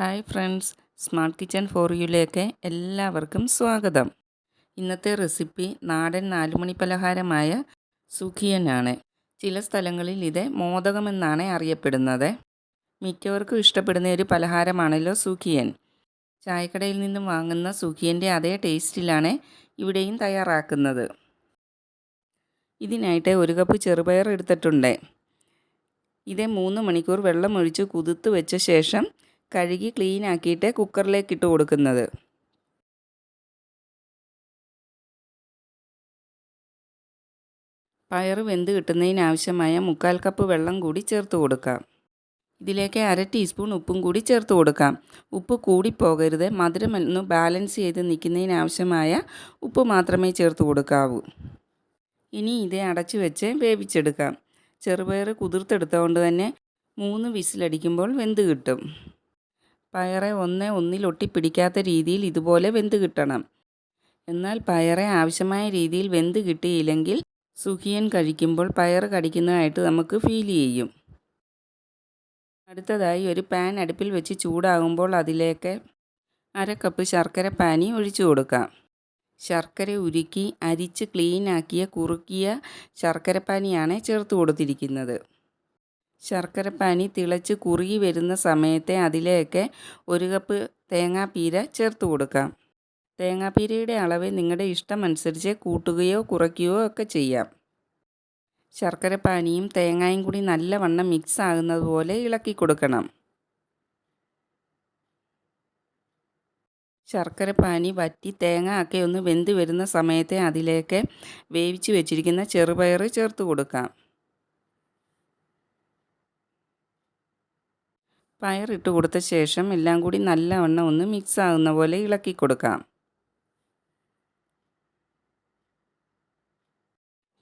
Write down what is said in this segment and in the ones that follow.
Hi friends smart kitchen for യുയിലേക്ക് എല്ലാവർക്കും സ്വാഗതം. ഇന്നത്തെ റെസിപ്പി നാടൻ നാലുമണി പലഹാരമായ സുഖിയനാണ്. ചില സ്ഥലങ്ങളിൽ ഇത് മോദകമെന്നാണ് അറിയപ്പെടുന്നത്. മിക്കവർക്കും ഇഷ്ടപ്പെടുന്ന ഒരു പലഹാരമാണല്ലോ സുഖിയൻ. ചായക്കടയിൽ നിന്നും വാങ്ങുന്ന സുഖിയന്റെ അതേ ടേസ്റ്റിലാണ് ഇവിടെയും തയ്യാറാക്കുന്നത്. ഇതിനായിട്ട് ഒരു കപ്പ് ചെറുപയർ എടുത്തിട്ടുണ്ട്. ഇത് മൂന്ന് മണിക്കൂർ വെള്ളമൊഴിച്ച് കുതിർത്ത് വെച്ച ശേഷം കഴുകി ക്ലീൻ ആക്കിയിട്ട് കുക്കറിലേക്ക് ഇട്ട് കൊടുക്കുന്നത്. പയർ വെന്ത് കിട്ടുന്നതിനാവശ്യമായ മുക്കാൽ കപ്പ് വെള്ളം കൂടി ചേർത്ത് കൊടുക്കാം. ഇതിലേക്ക് അര ടീസ്പൂൺ ഉപ്പും കൂടി ചേർത്ത് കൊടുക്കാം. ഉപ്പ് കൂടിപ്പോകരുത് മധുരം ഒന്ന് ബാലൻസ് ചെയ്ത് നിൽക്കുന്നതിനാവശ്യമായ ഉപ്പ് മാത്രമേ ചേർത്ത് കൊടുക്കാവൂ. ഇനി ഇത് അടച്ചു വെച്ച് വേവിച്ചെടുക്കാം. ചെറുപയർ കുതിർത്തെടുത്തുകൊണ്ട് തന്നെ മൂന്ന് വിസിലടിക്കുമ്പോൾ വെന്ത് കിട്ടും. പയറെ ഒന്ന് ഒന്നിലൊട്ടി പിടിക്കാത്ത രീതിയിൽ ഇതുപോലെ വെന്ത് കിട്ടണം. എന്നാൽ പയറെ ആവശ്യമായ രീതിയിൽ വെന്ത് കിട്ടിയില്ലെങ്കിൽ സുഖിയൻ കഴിക്കുമ്പോൾ പയർ കടിക്കുന്നതായിട്ട് നമുക്ക് ഫീൽ ചെയ്യും. അടുത്തതായി ഒരു പാൻ അടുപ്പിൽ വെച്ച് ചൂടാകുമ്പോൾ അതിലേക്ക് അര കപ്പ് ശർക്കര പാനി ഒഴിച്ചു കൊടുക്കാം. ശർക്കര ഉരുക്കി അരിച്ച് ക്ലീനാക്കിയ കുറുക്കിയ ശർക്കര പാനിയാണ് ചേർത്ത് കൊടുത്തിരിക്കുന്നത്. ശർക്കരപ്പാനി തിളച്ച് കുറുകി വരുന്ന സമയത്തെ അതിലേക്ക് ഒരു കപ്പ് തേങ്ങാപ്പീര ചേർത്ത് കൊടുക്കാം. തേങ്ങാപ്പീരയുടെ അളവ് നിങ്ങളുടെ ഇഷ്ടമനുസരിച്ച് കൂട്ടുകയോ കുറയ്ക്കുകയോ ഒക്കെ ചെയ്യാം. ശർക്കരപ്പാനിയും തേങ്ങായും കൂടി നല്ലവണ്ണം മിക്സ് ആകുന്നത് പോലെ ഇളക്കി കൊടുക്കണം. ശർക്കരപ്പാനി വറ്റി തേങ്ങ ഒക്കെ ഒന്ന് വെന്ത് വരുന്ന സമയത്തെ അതിലേക്ക് വേവിച്ച് വെച്ചിരിക്കുന്ന ചെറുപയർ ചേർത്ത് കൊടുക്കാം. പയറിട്ട് കൊടുത്ത ശേഷം എല്ലാം കൂടി നല്ലവണ്ണം ഒന്ന് മിക്സ് ആകുന്ന പോലെ ഇളക്കി കൊടുക്കാം.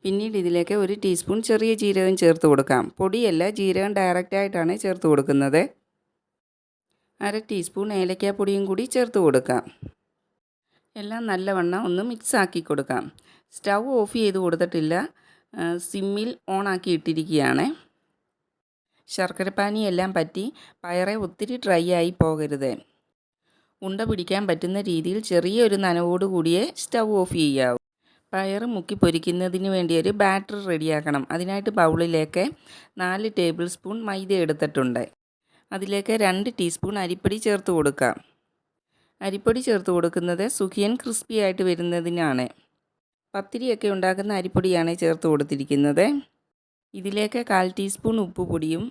പിന്നീട് ഇതിലേക്ക് ഒരു ടീസ്പൂൺ ചെറിയ ജീരകം ചേർത്ത് കൊടുക്കാം. പൊടിയല്ല ജീരകം ഡയറക്റ്റായിട്ടാണ് ചേർത്ത് കൊടുക്കുന്നത്. അര ടീസ്പൂൺ ഏലക്കാപ്പൊടിയും കൂടി ചേർത്ത് കൊടുക്കാം. എല്ലാം നല്ലവണ്ണം ഒന്ന് മിക്സ് ആക്കി കൊടുക്കാം. സ്റ്റൗ ഓഫ് ചെയ്ത് കൊടുത്തിട്ടില്ല. സിമ്മിൽ ഓൺ ആക്കി ഇട്ടിരിക്കുകയാണ്. ശർക്കരപ്പാനിയെല്ലാം പറ്റി പയറെ ഒത്തിരി ഡ്രൈ ആയി പോകരുത്. ഉണ്ട പിടിക്കാൻ പറ്റുന്ന രീതിയിൽ ചെറിയൊരു നനവോട് കൂടിയേ സ്റ്റൗ ഓഫ് ചെയ്യാവൂ. പയർ മുക്കി പൊരിക്കുന്നതിന് വേണ്ടി ഒരു ബാറ്റർ റെഡിയാക്കണം. അതിനായിട്ട് ബൗളിലേക്ക് നാല് ടേബിൾ സ്പൂൺ മൈദ എടുത്തിട്ടുണ്ട്. അതിലേക്ക് രണ്ട് ടീസ്പൂൺ അരിപ്പൊടി ചേർത്ത് കൊടുക്കാം. അരിപ്പൊടി ചേർത്ത് കൊടുക്കുന്നത് സുഖിയൻ ക്രിസ്പി ആയിട്ട് വരുന്നതിനാണ്. പത്തിരിയൊക്കെ ഉണ്ടാക്കുന്ന അരിപ്പൊടിയാണ് ചേർത്ത് കൊടുത്തിരിക്കുന്നത്. ഇതിലേക്ക് കാൽ ടീസ്പൂൺ ഉപ്പുപൊടിയും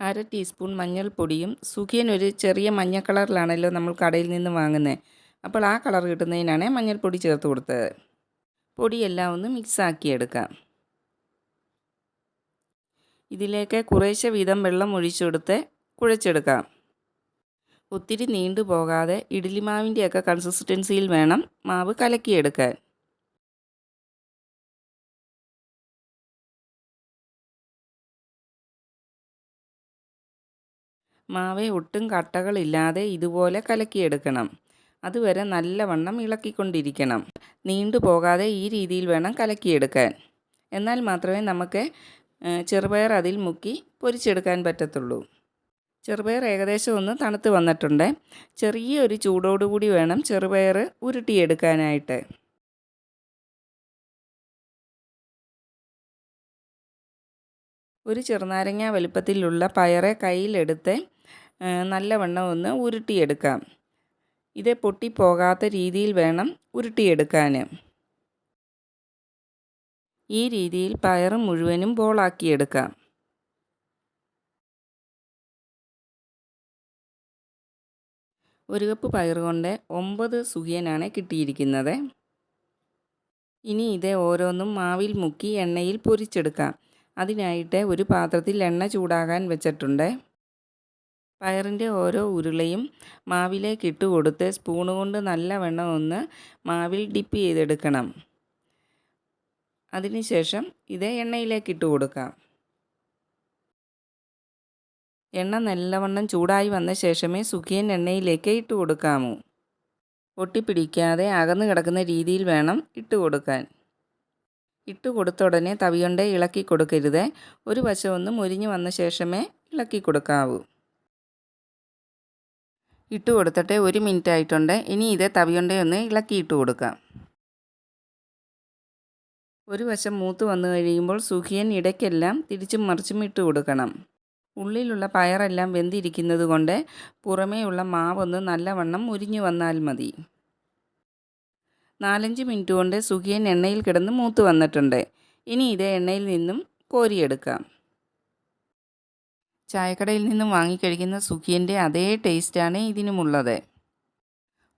അര ടീസ്പൂൺ മഞ്ഞൾപ്പൊടിയും. സുഖിയൻ ഒരു ചെറിയ മഞ്ഞ കളറിലാണല്ലോ നമ്മൾ കടയിൽ നിന്ന് വാങ്ങുന്നത് അപ്പോൾ ആ കളർ കിട്ടുന്നതിനാണ് മഞ്ഞൾപ്പൊടി ചേർത്ത് കൊടുത്തത്. പൊടിയെല്ലാം ഒന്ന് മിക്സാക്കി എടുക്കാം. ഇതിലേക്ക് കുറേശ്ശെ വീതം വെള്ളം ഒഴിച്ചെടുത്ത് കുഴച്ചെടുക്കാം. ഒത്തിരി നീണ്ടു പോകാതെ ഇഡ്ഡലി മാവിന്റെയൊക്കെ കൺസിസ്റ്റൻസിയിൽ വേണം മാവ് കലക്കിയെടുക്കാൻ. മാവ് ഒട്ടും കട്ടകളില്ലാതെ ഇതുപോലെ കലക്കിയെടുക്കണം. അതുവരെ നല്ലവണ്ണം ഇളക്കിക്കൊണ്ടിരിക്കണം. നീണ്ടു പോകാതെ ഈ രീതിയിൽ വേണം കലക്കിയെടുക്കാൻ. എന്നാൽ മാത്രമേ നമുക്ക് ചെറുപയർ അതിൽ മുക്കി പൊരിച്ചെടുക്കാൻ പറ്റത്തുള്ളൂ. ചെറുപയർ ഏകദേശം ഒന്ന് തണുത്ത് വന്നിട്ടുണ്ട്. ചെറിയൊരു ചൂടോടുകൂടി വേണം ചെറുപയർ ഉരുട്ടിയെടുക്കാനായിട്ട്. ഒരു ചെറുനാരങ്ങ വലുപ്പത്തിലുള്ള പയറെ കയ്യിലെടുത്ത് നല്ലവണ്ണം ഒന്ന് ഉരുട്ടിയെടുക്കാം. ഇത് പൊട്ടിപ്പോകാത്ത രീതിയിൽ വേണം ഉരുട്ടിയെടുക്കാൻ. ഈ രീതിയിൽ പയർ മുഴുവനും ബോളാക്കിയെടുക്കാം. ഒരു കപ്പ് പയർ കൊണ്ട് ഒമ്പത് സുഖിയനാണ് കിട്ടിയിരിക്കുന്നത്. ഇനി ഇത് ഓരോന്നും മാവിൽ മുക്കി എണ്ണയിൽ പൊരിച്ചെടുക്കാം. അതിനായിട്ട് ഒരു പാത്രത്തിൽ എണ്ണ ചൂടാകാൻ വെച്ചിട്ടുണ്ട്. പയറിന്റെ ഓരോ ഉരുളയും മാവിലേക്ക് ഇട്ട് കൊടുത്ത് സ്പൂണ് കൊണ്ട് നല്ലവണ്ണം ഒന്ന് മാവിൽ ഡിപ്പ് ചെയ്തെടുക്കണം. അതിനുശേഷം ഇത് എണ്ണയിലേക്ക് ഇട്ട് കൊടുക്കാം. എണ്ണ നല്ലവണ്ണം ചൂടായി വന്ന ശേഷമേ സുഖിയൻ എണ്ണയിലേക്ക് ഇട്ട് കൊടുക്കാമോ. ഒട്ടിപ്പിടിക്കാതെ അകന്നു കിടക്കുന്ന രീതിയിൽ വേണം ഇട്ട് കൊടുക്കാൻ. ഇട്ട് കൊടുത്ത ഉടനെ തവിയുണ്ട ഇളക്കി കൊടുക്കരുത്. ഒരു വശം ഒന്ന് മുരിഞ്ഞു വന്ന ശേഷമേ ഇളക്കി കൊടുക്കാവൂ. ഇട്ട് കൊടുത്തിട്ട് ഒരു മിനിറ്റ് ആയിട്ടുണ്ട്. ഇനി ഇത് തവിയുണ്ട ഒന്ന് ഇളക്കി ഇളക്കിയിട്ട് കൊടുക്കാം. ഒരു വശം മൂത്ത് വന്നു കഴിയുമ്പോൾ സുഖിയൻ ഇടയ്ക്കെല്ലാം തിരിച്ചും മറിച്ചും ഇട്ട് കൊടുക്കണം. ഉള്ളിലുള്ള പയറെല്ലാം വെന്തിരിക്കുന്നത് കൊണ്ട് പുറമേയുള്ള മാവൊന്ന് നല്ലവണ്ണം മുരിഞ്ഞു വന്നാൽ മതി. നാലഞ്ച് മിനിറ്റ് കൊണ്ട് സുഖിയൻ എണ്ണയിൽ കിടന്ന് മൂത്ത് വന്നിട്ടുണ്ട്. ഇനി ഇത് എണ്ണയിൽ നിന്നും കോരിയെടുക്കാം. ചായക്കടയിൽ നിന്നും വാങ്ങിക്കഴിക്കുന്ന സുഖിയന്റെ അതേ ടേസ്റ്റാണ് ഇതിനുമുള്ളത്.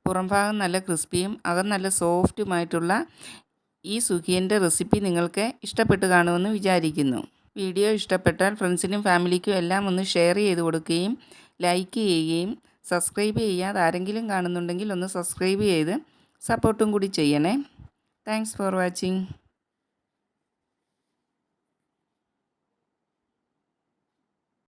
പുറംഭാഗം നല്ല ക്രിസ്പിയും അകം നല്ല സോഫ്റ്റുമായിട്ടുള്ള ഈ സുഖിയന്റെ റെസിപ്പി നിങ്ങൾക്ക് ഇഷ്ടപ്പെട്ട് കാണുമെന്ന് വിചാരിക്കുന്നു. വീഡിയോ ഇഷ്ടപ്പെട്ടാൽ ഫ്രണ്ട്സിനും ഫാമിലിക്കും എല്ലാം ഒന്ന് ഷെയർ ചെയ്ത് കൊടുക്കുകയും ലൈക്ക് ചെയ്യുകയും സബ്സ്ക്രൈബ് ചെയ്യാതെ ആരെങ്കിലും കാണുന്നുണ്ടെങ്കിൽ ഒന്ന് സബ്സ്ക്രൈബ് ചെയ്ത് സപ്പോർട്ടും കൂടി ചെയ്യണേ. Thanks for watching.